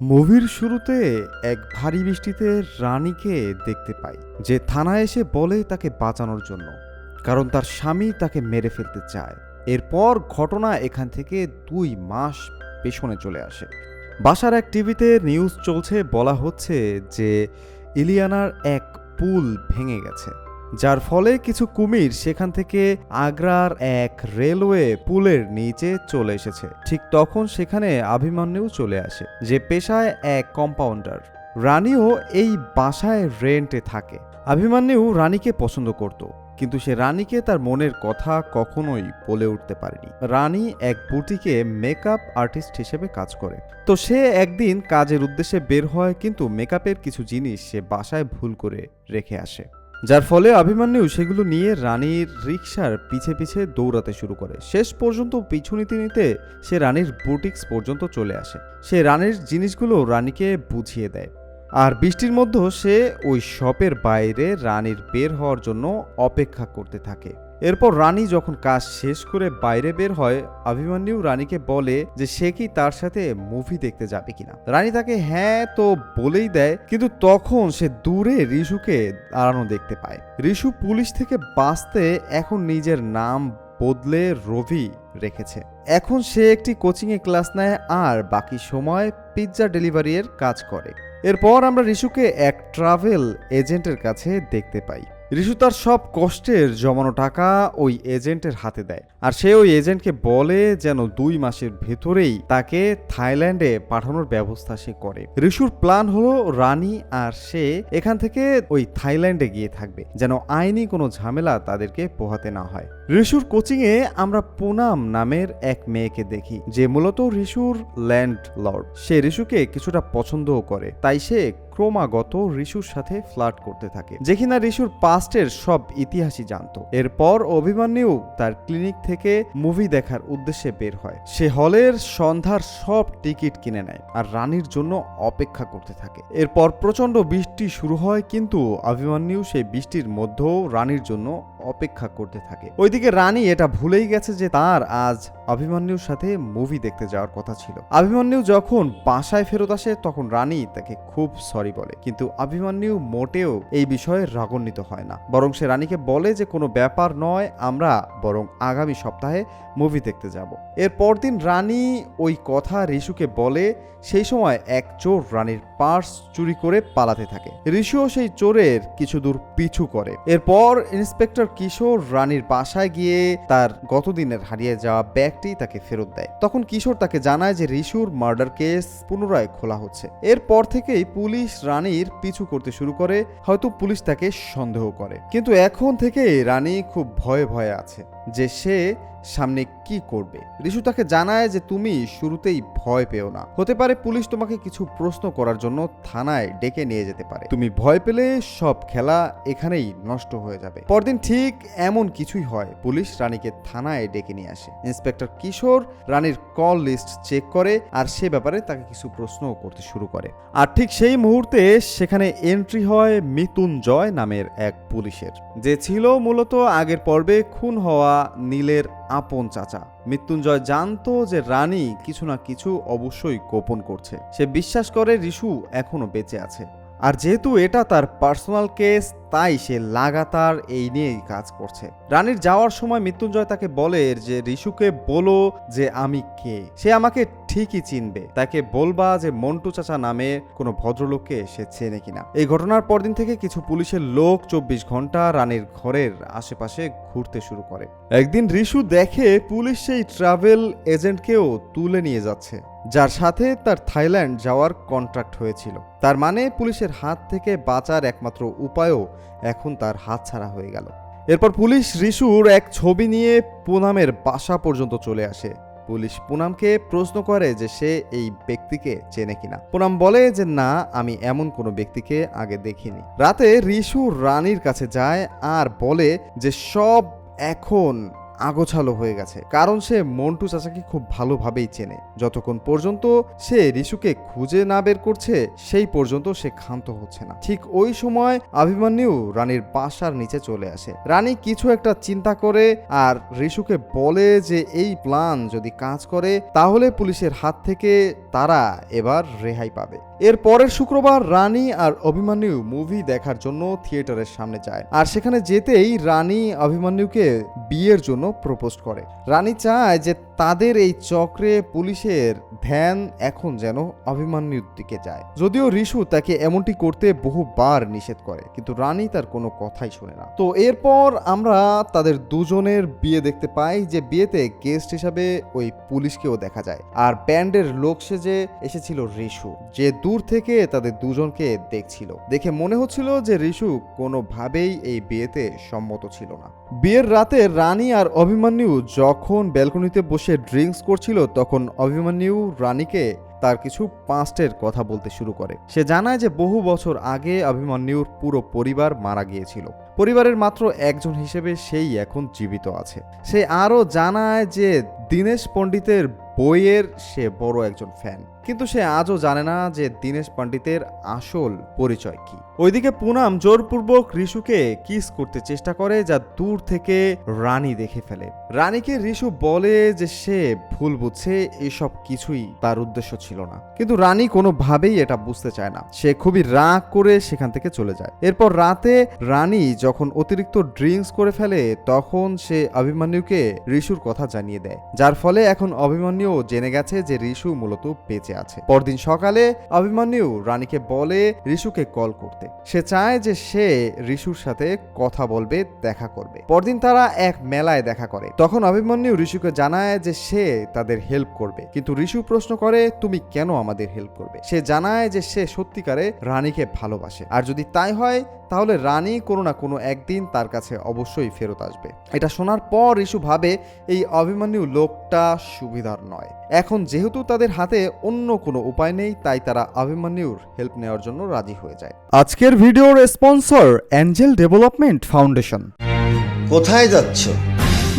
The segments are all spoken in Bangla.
মুভির শুরুতে এক ভারী বৃষ্টিতে রানীকে দেখতে পাই, যে থানায় এসে বলে তাকে বাঁচানোর জন্য, কারণ তার স্বামী তাকে মেরে ফেলতে চায়। এরপর ঘটনা এখান থেকে দুই মাস পেছনে চলে আসে। বাসার এক টিভিতে নিউজ চলছে, বলা হচ্ছে যে ইলিয়ানার এক পুল ভেঙে গেছে। যার ফলে কিছু কুমির সেখান থেকে আগ্রার এক রেলওয়ে পুলের নিচে চলে এসেছে। ঠিক তখন সেখানে অভিমন্যু চলে আসে, যে পেশায় এক কম্পাউন্ডার। রানীও এই বাসায় রেন্টে থাকে। অভিমান্যু রানীকে পছন্দ করত, কিন্তু সে রানীকে তার মনের কথা কখনোই বলে উঠতে পারেনি। রানী এক বুটিকে মেকআপ আর্টিস্ট হিসেবে কাজ করে। তো সে একদিন কাজের উদ্দেশ্যে বের হয়, কিন্তু মেকআপের কিছু জিনিস সে বাসায় ভুল করে রেখে আসে। যার ফলে অভিমান্যু সেগুলো নিয়ে রানীর রিক্সার পিছে পিছে দৌড়াতে শুরু করে। শেষ পর্যন্ত পিছু নিতে নিতে সে রানীর বুটিক্স পর্যন্ত চলে আসে। সে রানীর জিনিসগুলো রানীকে বুঝিয়ে দেয়। আর বৃষ্টির মধ্যে সে ওই শপের বাইরে রানীর বের হওয়ার জন্য অপেক্ষা করতে থাকে। এরপর রানী যখন কাজ শেষ করে বাইরে বের হয় অভিমন্যু রানীকে বলে যে সে কি তার সাথে মুভি দেখতে যাবে কিনা। রানী তাকে হ্যাঁ তো বলেই দেয়, কিন্তু তখন সে দূরে রিশুকে দাঁড়ানো দেখতে পায়। রিশু পুলিশ থেকে বাঁচতে এখন নিজের নাম বদলে রবি রেখেছে। এখন সে একটি কোচিংয়ে ক্লাস নেয় আর বাকি সময় পিৎজা ডেলিভারির কাজ করে। এরপর আমরা রিশুকে এক ট্রাভেল এজেন্টের কাছে দেখতে পাই। রিশু তার সব কষ্টের জমানো টাকা ওই এজেন্টের হাতে দেয়। আর সে ওই এজেন্টকে বলে যেন দুই মাসের ভেতরেই তাকে থাইল্যান্ডে পাঠানোর ব্যবস্থা সে করে। রিশুর প্ল্যান হলো রানী আর সে এখান থেকে ওই থাইল্যান্ডে গিয়ে থাকবে, যেন আইনি কোনো ঝামেলা তাদেরকে পোহাতে না হয়। রিশুর কোচিংয়ে আমরা পুনাম নামের এক মেয়েকে দেখি, যে মূলত রিশুর ল্যান্ড লর্ড সে রিশুকে কিছুটা পছন্দও করে, তাই সে ক্রমাগত ঋষুর সাথে ফ্লার্ট করতে থাকে। যে কিনা ঋষুর পাস্টের সব ইতিহাসই জানতো। এরপর অভিমান্যু তার ক্লিনিক থেকে মুভি দেখার উদ্দেশ্যে বের হয়। সে হলের সন্ধ্যার সব টিকিট কিনে নেয় আর রানীর জন্য অপেক্ষা করতে থাকে। এরপর প্রচণ্ড বৃষ্টি শুরু হয়, কিন্তু অভিমান্যু সেই বৃষ্টির মধ্যেও রানীর জন্য অপেক্ষা করতে থাকে। ওইদিকে রানী এটা ভুলেই গেছে যে তার আজ অভিমন্যুর সাথে মুভি দেখতে যাওয়ার কথা ছিল। অভিমন্যু যখন বাসায় ফেরত আসে, তখন রানী তাকে খুব সরি বলে। কিন্তু অভিমন্যু মোটেও এই বিষয়ে রাগান্বিত হয় না। বরং সে রানীকে বলে যে কোনো ব্যাপার নয়, আমরা বরং আগামী সপ্তাহে মুভি দেখতে যাব। এর পরদিন রানী ওই কথা রিশুকে বলে, সেই সময় এক চোর রানীর পার্স চুরি করে পালাতে থাকে। ঋষিও সেই চোরের কিছু দূর পিছু করে। এরপর ইন্সপেক্টর কিশোর রানীর বাসায় গিয়ে তার গতদিনের হারিয়ে যাওয়া ব্যাগটি তাকে ফেরত দেয়। তখন কিশোর তাকে জানায় যে রিশুর মার্ডার কেস পুনরায় খোলা হচ্ছে। এরপর থেকেই পুলিশ রানীর পিছু করতে শুরু করে, হয়তো পুলিশ তাকে সন্দেহ করে। কিন্তু এখন থেকে রানী খুব ভয়ে ভয়ে আছে যে সে সামনে কি করবে? রিশু তাকে জানায় যে তুমি শুরুতেই ভয় পেও না। হতে পারে পুলিশ তোমাকে কিছু প্রশ্ন করার জন্য থানায় ডেকে নিয়ে যেতে পারে। তুমি ভয় পেলে সব খেলা এখানেই নষ্ট হয়ে যাবে। পরদিন ঠিক এমন কিছুই হয়, পুলিশ রানীকে থানায় ডেকে নিয়ে আসে। ইন্সপেক্টর কিশোর রানীর কল লিস্ট চেক করে আর সে ব্যাপারে তাকে কিছু প্রশ্ন করতে শুরু করে। আর ঠিক সেই মুহূর্তে সেখানে এন্ট্রি হয় মৃত্যুঞ্জয় নামের এক পুলিশের। যে ছিল মূলত আগের পর্বে খুন হওয়া নীলের আপন চাচা। মৃত্যুঞ্জয় জানতো যে রানী কিছু না কিছু অবশ্যই গোপন করছে। সে বিশ্বাস করে রিশু এখনও বেঁচে আছে। আর যেহেতু এটা তার পার্সোনাল কেস তাই সে লাগাতার এই নিয়েই কাজ করছে। রানীর যাওয়ার সময় মৃত্যুঞ্জয় তাকে বলে যে, ঋষুকে বলো যে আমি কে। সে আমাকে ঠিকই চিনবে। তাকে বলবা যে, মন্টু চাচা নামে কোনো ভদ্রলোককে সে চেনে কিনা। এই ঘটনার পরদিন থেকে কিছু পুলিশের লোক চব্বিশ ঘণ্টা রানীর ঘরের আশেপাশে ঘুরতে শুরু করে। একদিন ঋষু দেখে পুলিশ সেই ট্রাভেল এজেন্টকেও তুলে নিয়ে যাচ্ছে, যার সাথে তার থাইল্যান্ড যাওয়ার কন্ট্রাক্ট হয়েছিল। তার মানে পুলিশের হাত থেকে বাঁচার একমাত্র উপায়ও এখন তার হাত ছাড়া হয়ে গেল। এরপর পুলিশ রিশুর এক ছবি নিয়ে পুনামের বাসা পর্যন্ত চলে আসে। পুলিশ পুনামকে প্রশ্ন করে যে সে এই ব্যক্তিকে চেনে কিনা। পুনাম বলে যে, না, আমি এমন কোনো ব্যক্তিকে আগে দেখিনি। রাতে রিশু রানীর কাছে যায় আর বলে যে, সব এখন আগোছালো হয়ে গেছে। কারণ সে মন্টু চাচাকে খুব ভালোভাবেই চেনে। যতক্ষণ পর্যন্ত সে রিশুকে খুঁজে না বের করছে, সেই পর্যন্ত সে ক্ষান্ত হচ্ছে না। ঠিক ওই সময় অভিমন্যু রানীর বাসার নিচে চলে আসে। রানী কিছু একটা চিন্তা করে আর রিশুকে বলে যে এই প্ল্যান যদি কাজ করে, তাহলে পুলিশের হাত থেকে তারা এবার রেহাই পাবে। এর পরের শুক্রবার রানী আর অভিমন্যু মুভি দেখার জন্য থিয়েটারের সামনে যায়। আর সেখানে যেতেই রানী অভিমন্যুকে বিয়ের জন্য প্রপোজ করে রানী চায় যে তাদের এই চক্রে পুলিশের ধ্যান এখন যেন অভিমন্যুর দিকে যায়। যদিও রিশু তাকে এমনটি করতে বহুবার নিষেধ করে, কিন্তু রানী তার কোনো কথাই শোনে না। তো এরপর আমরা তাদের দুজনের বিয়ে দেখতে পাই, যে বিয়েতে গেস্ট হিসাবে ওই পুলিশকেও দেখা যায়। আর ব্যান্ডের লোক সেজে এসেছিল রিশু, যে দূর থেকে তাদের দুজনকে দেখছিল। দেখে মনে হচ্ছিল যে রিশু কোনোভাবেই এই বিয়েতে সম্মত ছিল না। বিয়ের রাতে রানী আর অভিমান্যু যখন ব্যালকনিতে বসে ড্রিঙ্কস করছিল, তখন অভিমন্যু রানীকে তার কিছু পাস্টের কথা বলতে শুরু করে। সে জানায় যে বহু বছর আগে অভিমন্যুর পুরো পরিবার মারা গিয়েছিল। পরিবারের মাত্র একজন হিসেবে সেই এখন জীবিত আছে। সে আরও জানায় যে দীনেশ পণ্ডিতের বইয়ের সে বড় একজন ফ্যান কিন্তু সে আজও জানে না যে দীনেশ পণ্ডিতের আসল পরিচয় কি। ওইদিকে পুনাম জোরপূর্বক রিশুকে কিস করতে চেষ্টা করে যা দূর থেকে রানী দেখে ফেলে। রানীকে রিশু বলে যে সে ভুল বুঝছে, এসব কিছুই তার উদ্দেশ্য ছিল না। কিন্তু রানী কোনোভাবেই এটা বুঝতে চায় না। সে খুবই রাগ করে সেখান থেকে চলে যায়। এরপর রাতে রানী যখন অতিরিক্ত ড্রিঙ্কস করে ফেলে, তখন সে অভিমন্যুকে রিশুর কথা জানিয়ে দেয়, যার ফলে এখন অভিমন্যু জেনে গেছে যে রিশু মূলত বেঁচে আছে। পরদিন সকালে অভিমন্যু রানীকে বলে রিশুকে কল করতে। সে চায় যে সে রিশুর সাথে কথা বলবে, দেখা করবে। পরদিন তারা এক মেলায় দেখা করে। তখন অভিমন্যু ঋষুকে জানায় যে সে তাদের হেল্প করবে। কিন্তু ঋষু প্রশ্ন করে, তুমি কেন আমাদের হেল্প করবে? সে জানায় যে সে সত্যিকারে রানীকে ভালোবাসে। আর যদি তাই হয়, তাহলে রানী কোনো না কোনো একদিন তার কাছে অবশ্যই ফেরত আসবে। এটা শোনার পর ঋষু ভাবে এই অভিমন্যু লোকটা সুবিধার নয়। এখন যেহেতু তাদের হাতে অন্য কোনো উপায় নেই তাই তারা অভিমন্যুর হেল্প নেওয়ার জন্য রাজি হয়ে যায়। আজকের ভিডিওর স্পন্সর অ্যাঞ্জেল ডেভেলপমেন্ট ফাউন্ডেশন কোথায় যাচ্ছ?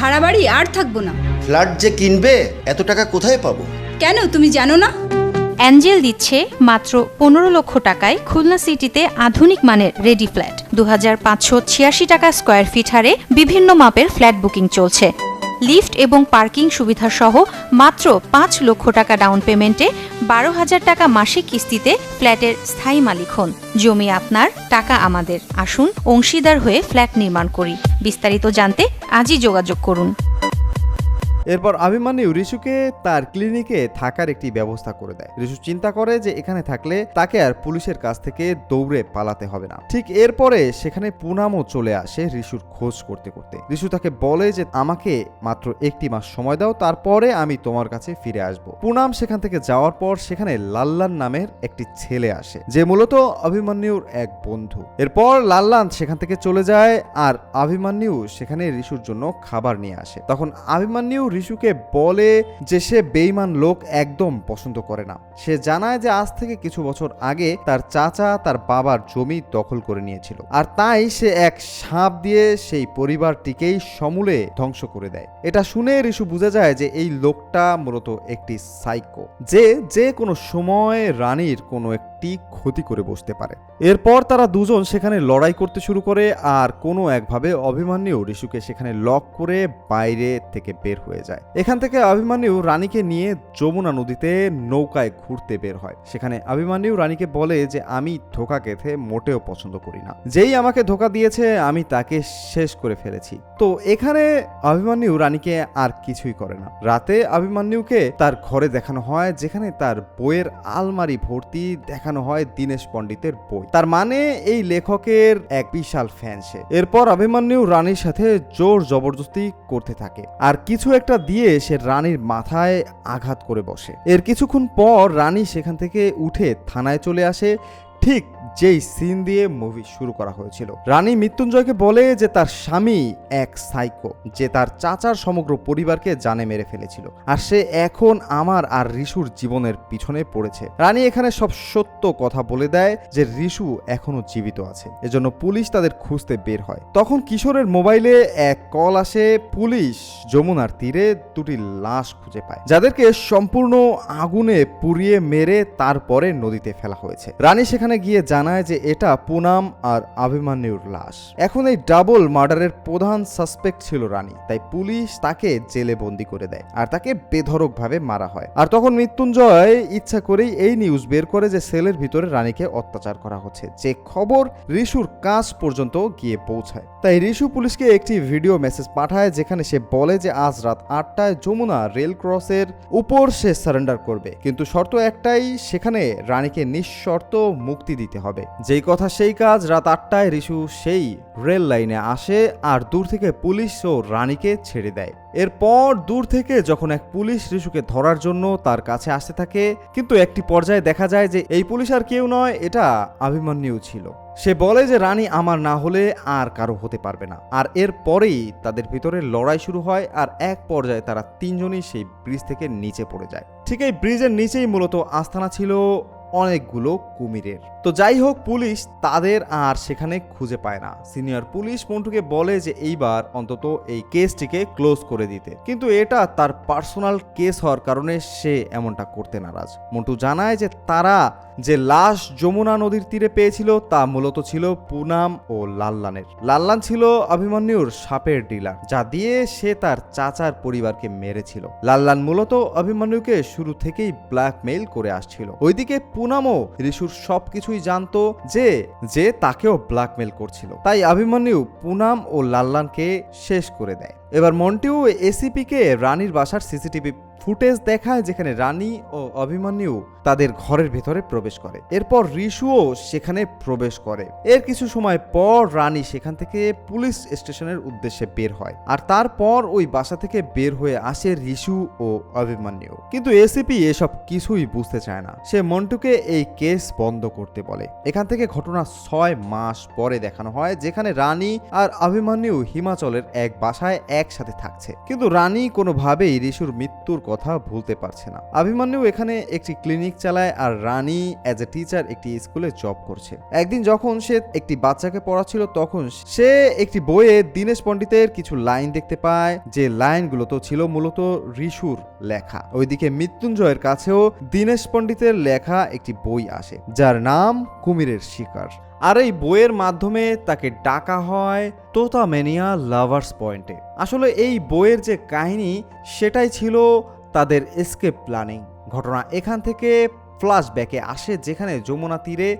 ভাড়া বাড়ি আর থাকব না। ফ্ল্যাট যে কিনবে এত টাকা কোথায় পাবো? কেন তুমি জানো না? অ্যাঞ্জেল দিচ্ছে মাত্র পনেরো লক্ষ টাকায় খুলনা সিটিতে আধুনিক মানের রেডি ফ্ল্যাট। দু টাকা স্কোয়ার ফিট হারে বিভিন্ন মাপের ফ্ল্যাট বুকিং চলছে। লিফট এবং পার্কিং সুবিধা সহ মাত্র পাঁচ লক্ষ টাকা ডাউন পেমেন্টে বারো হাজার টাকা মাসিক কিস্তিতে ফ্ল্যাটের স্থায়ী মালিক হন। জমি আপনার, টাকা আমাদের। আসুন অংশীদার হয়ে ফ্ল্যাট নির্মাণ করি। বিস্তারিত জানতে আজই যোগাযোগ করুন। এরপর অভিমান্যু ঋষুকে তার ক্লিনিকে থাকার একটি ব্যবস্থা করে দেয়। ঋষু চিন্তা করে যে এখানে থাকলে তাকে আর পুলিশের কাছ থেকে দৌড়ে পালাতে হবে না। ঠিক এরপরে সেখানে পুনামও চলে আসে ঋষুর খোঁজ করতে করতে। ঋষু তাকে বলে যে, আমাকে মাত্র একটি মাস সময় দাও, তারপরে আমি তোমার কাছে ফিরে আসব। পুনাম সেখান থেকে যাওয়ার পর সেখানে লাল্লান নামের একটি ছেলে আসে, যে মূলত অভিমন্যুর এক বন্ধু। এরপর লাল্লান সেখান থেকে চলে যায় আর অভিমন্যু সেখানে ঋষুর জন্য খাবার নিয়ে আসে। তখন অভিমন্যু ঋষুকে বলে যে সে বেইমান লোক একদম পছন্দ করে না। সে জানায় যে আজ থেকে কিছু বছর আগে তার চাচা তার বাবার জমি দখল করে নিয়েছিল। আর তাই সে এক সাপ দিয়ে সেই পরিবারটিকেই সমূলে ধ্বংস করে দেয়। এটা শুনে ঋষু বুঝে যায় যে এই লোকটা মূলত একটি সাইকো। যে যে কোনো সময় রানীর কোনো একটি ক্ষতি করে বসতে পারে। এরপর তারা দুজন সেখানে লড়াই করতে শুরু করে আর কোনো একভাবে অভিমান্যু ঋষুকে সেখানে লক করে বাইরে থেকে বের হয়ে যায়। এখান থেকে অভিমান্যু রানীকে নিয়ে যমুনা নদীতে নৌকায় ঘুরতে বের হয়। সেখানে অভিমান্যু রানীকে বলে যে, আমি ধোকা গেথে মোটেও পছন্দ করি না। যেই আমাকে ধোকা দিয়েছে, আমি তাকে শেষ করে ফেলেছি। তো এখানে অভিমান্যু রানীকে আর কিছুই করে না। রাতে অভিমান্যুকে তার ঘরে দেখানো হয়, যেখানে তার বইয়ের আলমারি ভর্তি দেখানো হয় দীনেশ পণ্ডিতের বই। তার মানে এই লেখকের এক বিশাল ফ্যান সে। এরপর অভিমন্যু রানীর সাথে জোর জবরদস্তি করতে থাকে। আর কিছু একটা দিয়ে সে রানীর মাথায় আঘাত করে বসে। এর কিছুক্ষণ পর রানী সেখান থেকে উঠে থানায় চলে আসে। ঠিক যেই সিন দিয়ে মুভি শুরু করা হয়েছিল। রানী মৃত্যুঞ্জয়কে বলে যে তার স্বামী এক সাইকো, যে তার চাচার সমগ্র পরিবারকে জানে মেরে ফেলেছিল। আর সে এখন আমার আর রিশুর জীবনের পিছনে পড়েছে। রানী এখানে সব সত্য কথা বলে দেয় যে রিশু এখনও জীবিত আছে। এজন্য পুলিশ তাদের খুঁজতে বের হয়। তখন কিশোরের মোবাইলে এক কল আসে, পুলিশ যমুনার তীরে দুটি লাশ খুঁজে পায়, যাদেরকে সম্পূর্ণ আগুনে পুড়িয়ে মেরে তারপরে নদীতে ফেলা হয়েছে। রানী সেখানে গিয়ে জানায় যে এটা পুনাম আর অভিমান্যুর লাশ। এখন এই ডাবল মার্ডারের প্রধান সাসপেক্ট ছিল রানী, তাই পুলিশ তাকে জেলে বন্দি করে দেয় আর তাকে বেধড়কভাবে মারা হয়। আর তখন মৃত্যুঞ্জয় ইচ্ছা করেই এই নিউজ বের করে যে সেলের ভিতরে রানীকে অত্যাচার করা হচ্ছে। যে খবর রিশুর কাজ পর্যন্ত গিয়ে পৌঁছায়। তাই রিশু পুলিশকে একটি ভিডিও মেসেজ পাঠায় যেখানে সে বলে যে আজ রাত আটটায় যমুনা রেল ক্রসের উপর সে সারেন্ডার করবে। কিন্তু শর্ত একটাই, সেখানে রানীকে নিঃশর্ত মুক্তি দিতে হবে। যেই কথা সেই কাজ রাত আটটায় রিশু সেই রেল লাইনে আসে আর দূর থেকে পুলিশ ও রানীকে ছেড়ে দেয়। এরপর দূর থেকে যখন এক পুলিশ রিশুকে ধরার জন্য তার কাছে আসতে থাকে, কিন্তু একটি পর্যায়ে দেখা যায় যে এই পুলিশ আর কেউ নয়, এটা অভিমন্যু ছিল। সে বলে যে, রানী আমার না হলে আর কারও হতে পারবে না। আর এর পরেই তাদের ভিতরে লড়াই শুরু হয় আর এক পর্যায়ে তারা তিনজনই সেই ব্রিজ থেকে নিচে পড়ে যায়। ঠিক এই ব্রিজের নিচেই মূলত আস্থানা ছিল অনেকগুলো কুমিরের। তো যাই হোক পুলিশ তাদের আর সেখানে খুঁজে পায় না। সিনিয়র পুলিশ মন্টুকে বলে যে এইবার অন্তত এই কেসটিকে ক্লোজ করে দিতে। কিন্তু এটা তার পার্সোনাল কেস হওয়ার কারণে সে এমনটা করতে নারাজ। মন্টু জানায় যে তারা যে লাশ যমুনা নদীর তীরে পেয়েছিল তা মূলত ছিল পুনাম ও লাল্লানের। লাল্লান ছিল অভিমন্যুর সাপের ডিলার, যা দিয়ে সে তার চাচার পরিবারকে মেরেছিল। লাল্লান মূলত অভিমন্যুকে শুরু থেকেই ব্ল্যাকমেইল করে আসছিল। ওইদিকে পুনামও রিশুর সবকিছুই জানতো যে যে তাকেও ব্ল্যাকমেল করছিল। তাই অভিমন্যু পুনাম ও লাল্লানকে শেষ করে দেয়। এবার মন্টিউ এসিপিকে রানীর বাসার সিসিটিভি ফুটেজ দেখায় যেখানে রানী ও অভিমন্যু তাদের ঘরের ভেতরে প্রবেশ করে। এরপর রিশুও সেখানে প্রবেশ করে। এর কিছু সময় পর রানী সেখান থেকে পুলিশ স্টেশনের উদ্দেশ্যে বের হয় আর তারপর ওই বাসা থেকে বের হয়ে আসে রিশু ও অভিমন্যু। কিন্তু এসিপি এসব কিছুই বুঝতে চায় না। সে মন্টুকে এই কেস বন্ধ করতে বলে। এখান থেকে ঘটনা ছয় মাস পরে দেখানো হয়, যেখানে রানী আর অভিমন্যু হিমাচলের এক বাসায় একসাথে থাকছে। কিন্তু রানী কোনোভাবেই রিশুর মৃত্যুর কথা ভুলতে পারছে না। অভিমন্যু এখানে একটি ক্লিনিক চালায় আর রানী অ্যাজ এ টিচার একটি স্কুলে জব করছে। একদিন যখন সে একটি বাচ্চাকে পড়াচ্ছিল, তখন সে একটি বইয়ে দীনেশ পণ্ডিতের কিছু লাইন দেখতে পায়, যে লাইনগুলো তো ছিল মূলত ঋষুর লেখা। ওইদিকে মৃত্যুঞ্জয়ের কাছেও দীনেশ পণ্ডিতের লেখা একটি বই আসে, যার নাম কুমিরের শিকার। আর এই বইয়ের মাধ্যমে তাকে ডাকা হয় তোতামেনিয়া লাভার্স পয়েন্টে। আসলে এই বইয়ের যে কাহিনী, সেটাই ছিল তাদের এসকেপ প্ল্যানিং ঘটনা এখান থেকে ফ্ল্যাশব্যাকে আসে, যেখানে যমুনা তীরে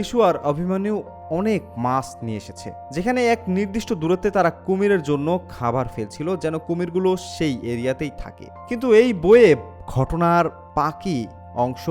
ঋষু আর অভিমন্যু অনেক মাছ নিয়ে এসেছে। যেখানে এক নির্দিষ্ট দূরত্বে তারা কুমিরের জন্য খাবার ফেলছিল, যেন কুমিরগুলো সেই এরিয়াতেই থাকে। কিন্তু এই বইয়ে ঘটনার বাকি অংশ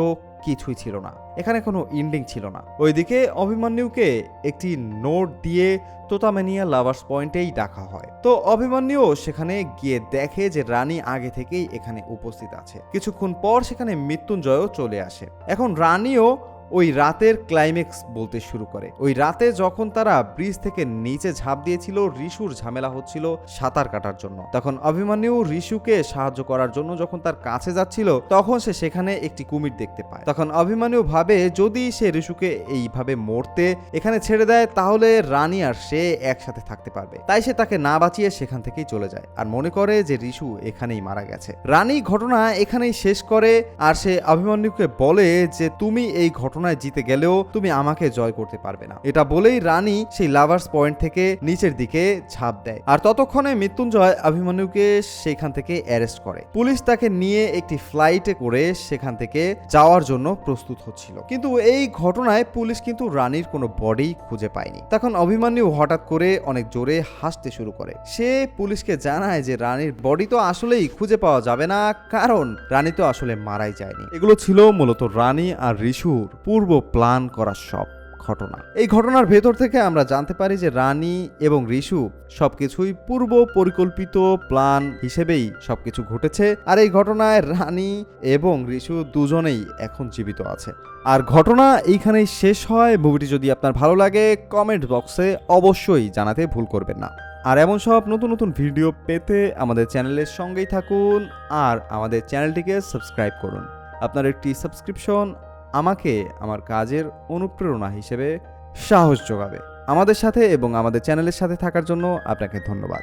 কিছুই ছিল না। এখানে কোনো ইন্ডিং ছিল না। ওইদিকে অভিমন্যুকে একটি নোট দিয়ে তোতামেনিয়া লাভার্স পয়েন্টেই ডাকা হয়। তো অভিমন্যুও সেখানে গিয়ে দেখে যে রানী আগে থেকেই এখানে উপস্থিত আছে। কিছুক্ষণ পর সেখানে মৃত্যুঞ্জয়ও চলে আসে। এখন রানীও ওই রাতের ক্লাইম্যাক্স বলতে শুরু করে। ওই রাতে যখন তারা ব্রিজ থেকে নিচে ঝাঁপ দিয়েছিল রিশুর ঝামেলা হচ্ছিল সাঁতার কাটার জন্য। তখন অভিমন্যু রিশুকে সাহায্য করার জন্য যখন তার কাছে যাচ্ছিল, তখন সে সেখানে একটি কুমির দেখতে পায়। তখন অভিমন্যু ভাবে, যদি সে রিশুকে এইভাবে মরতে এখানে ছেড়ে দেয়, তাহলে রানী আর সে একসাথে থাকতে পারবে। তাই সে তাকে না বাঁচিয়ে সেখান থেকেই চলে যায় আর মনে করে যে রিশু এখানেই মারা গেছে। রানী ঘটনা এখানেই শেষ করে আর সে অভিমন্যুকে বলে যে, তুমি এই ঘটনায় জিতে গেলেও তুমি আমাকে জয় করতে পারবে না। এটা বলেই রানী সেই লাভার্স পয়েন্ট থেকে নিচের দিকে ঝাঁপ দেয়। আর ততক্ষণে মৃত্যুঞ্জয় অভিমন্যুকে সেখান থেকে অ্যারেস্ট করে। পুলিশ তাকে নিয়ে একটি ফ্লাইটে করে সেখান থেকে যাওয়ার জন্য প্রস্তুত হচ্ছিল। কিন্তু এই ঘটনায় পুলিশ কিন্তু রানীর কোনো বডি খুঁজে পায়নি। তখন অভিমন্যু হঠাৎ করে অনেক জোরে হাসতে শুরু করে। সে পুলিশকে জানায় যে রানীর বডি তো আসলেই খুঁজে পাওয়া যাবে না, কারণ রানী তো আসলে মারাই যায়নি। এগুলো ছিল মূলত রানী আর রিশুর পূর্ব প্ল্যান করা সব ঘটনা। এই ঘটনার ভেতর থেকে আমরা জানতে পারি যে রানী এবং ঋষু সবকিছুই পূর্ব পরিকল্পিত প্ল্যান হিসেবেই সবকিছু ঘটেছে আর এই ঘটনায় রানী এবং ঋষু দুজনেই এখন জীবিত আছে। আর ঘটনা এইখানেই শেষ হয়। মুভিটি যদি আপনার ভালো লাগে কমেন্ট বক্সে অবশ্যই জানাতে ভুল করবেন না। আর এমন সব নতুন নতুন ভিডিও পেতে আমাদের চ্যানেলের সঙ্গেই থাকুন আর আমাদের চ্যানেলটিকে সাবস্ক্রাইব করুন। আপনার একটি সাবস্ক্রিপশন আমাকে আমার কাজের অনুপ্রেরণা হিসেবে সাহস যোগাবে। আমাদের সাথে এবং আমাদের চ্যানেলের সাথে থাকার জন্য আপনাকে ধন্যবাদ।